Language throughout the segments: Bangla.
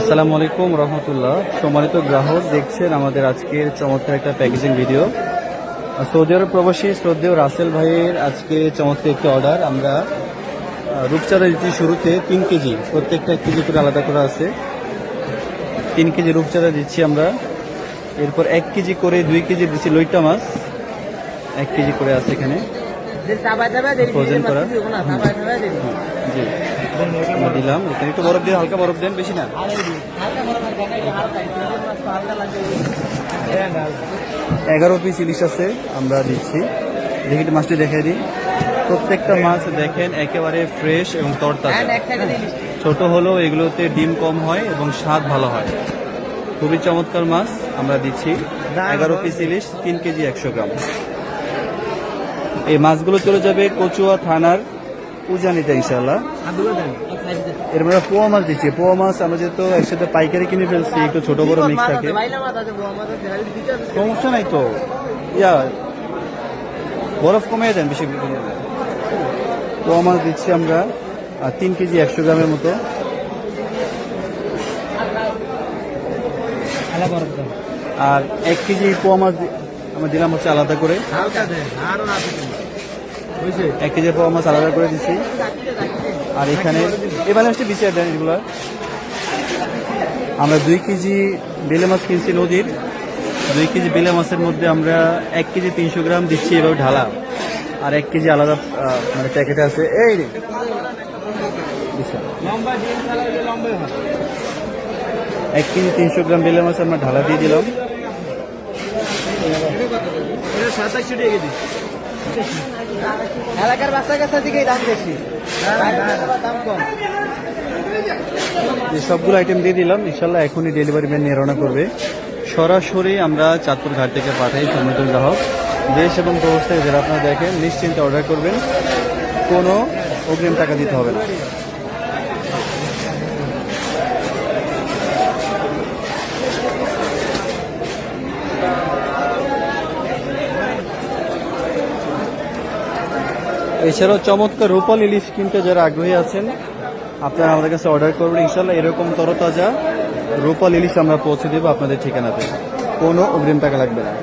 আসসালামু আলাইকুম রহমতুল্লাহ। সম্মানিত গ্রাহক দেখছেন আমাদের আজকের চমৎকার একটা প্যাকেজিং ভিডিও সৌদি আরব প্রবাসী শ্রদ্ধেয় রাসেল ভাইয়ের আজকে চমৎকার একটি অর্ডার আমরা রূপচাঁদা দিচ্ছি শুরুতে তিন কেজি প্রত্যেকটা এক কেজি করে আলাদা করা আছে। তিন কেজি রূপচাঁদা দিচ্ছি আমরা। এরপর এক কেজি করে দুই কেজি দিচ্ছি লইটা মাছ। এক কেজি করে আছে এখানে। করা? জি। দিলাম। এখানে একটু বরফ দিয়ে হালকা বরফ দেন বেশি না। এগারো পিস ইলিশ আছে আমরা দিচ্ছি। দেখি মাছটি দেখাই দিই। প্রত্যেকটা মাছ দেখেন একেবারে ফ্রেশ এবং তরতাজা। ছোট হলেও এগুলোতে ডিম কম হয় এবং স্বাদ ভালো হয়। খুবই চমৎকার মাছ আমরা দিচ্ছি। এগারো পিস ইলিশ তিন কেজি একশো গ্রাম। এই মাছগুলো চলে যাবে কচুয়া থানার উজানিতে ইনশাল্লাহ এর আমরা পোয়া মাছ দিচ্ছি। পোয়া মাছ আমরা যেহেতু একসাথে পাইকারি কিনে ফেলছি, একটু ছোট বড় মিক্স থাকে। সমস্যা নাই তো। ইয়া, বরফ কমিয়ে দেন বেশি। পোয়া মাছ দিচ্ছি আমরা, আর তিন কেজি একশো গ্রামের মতো। আর এক কেজি পোয়া মাছ আমরা দিলাম হচ্ছে আলাদা করে। এক কেজি পোয়া মাছ আলাদা করে দিচ্ছি আর এখানে এই ব্যালেন্সটি বিছিয়ে দেন এগুলো। আমরা দুই কেজি বেলে মাছ কিনছি নদীর। দুই কেজি বেলে মাছের মধ্যে আমরা এক কেজি তিনশো গ্রাম দিচ্ছি এভাবে ঢালা। আর এক কেজি আলাদা মানে প্যাকেটে আছে। এই রে। এক কেজি তিনশো গ্রাম বেলে মাছ আমরা ঢালা দিয়ে দিলাম। এলাকার বাচ্চা কাছে দিকেই দাম বেশি। দাম কম। যে সবগুলো আইটেম দিয়ে দিলাম। ইনশাল্লাহ এখনই ডেলিভারি ম্যান নিয়ে রওনা করবে। সরাসরি আমরা চাঁদপুর ঘাট থেকে পাঠাই সম্মিলিত গ্রাহক দেশ এবং প্রবাস থেকে যারা আপনারা দেখেন নিশ্চিন্তে অর্ডার করবেন। কোনো অগ্রিম টাকা দিতে হবে না। এছাড়াও চমৎকার রূপাল ইলিশ কিনতে যারা আগ্রহী আছেন, আপনারা আমাদের কাছে অর্ডার করবেন। ইনশাল্লাহ এরকম তরতাজা রূপাল ইলিশ আমরা পৌঁছে দেবো আপনাদের ঠিকানাতে। কোনো অগ্রিম টাকা লাগবে না।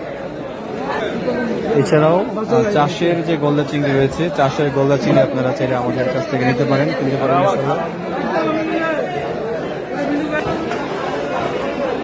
এছাড়াও চাষের যে গলদা চিংড়ি রয়েছে, চাষের গলদা চিংড়ি আপনারা চাইলে আমাদের কাছ থেকে নিতে পারেন। কিনতে পারেন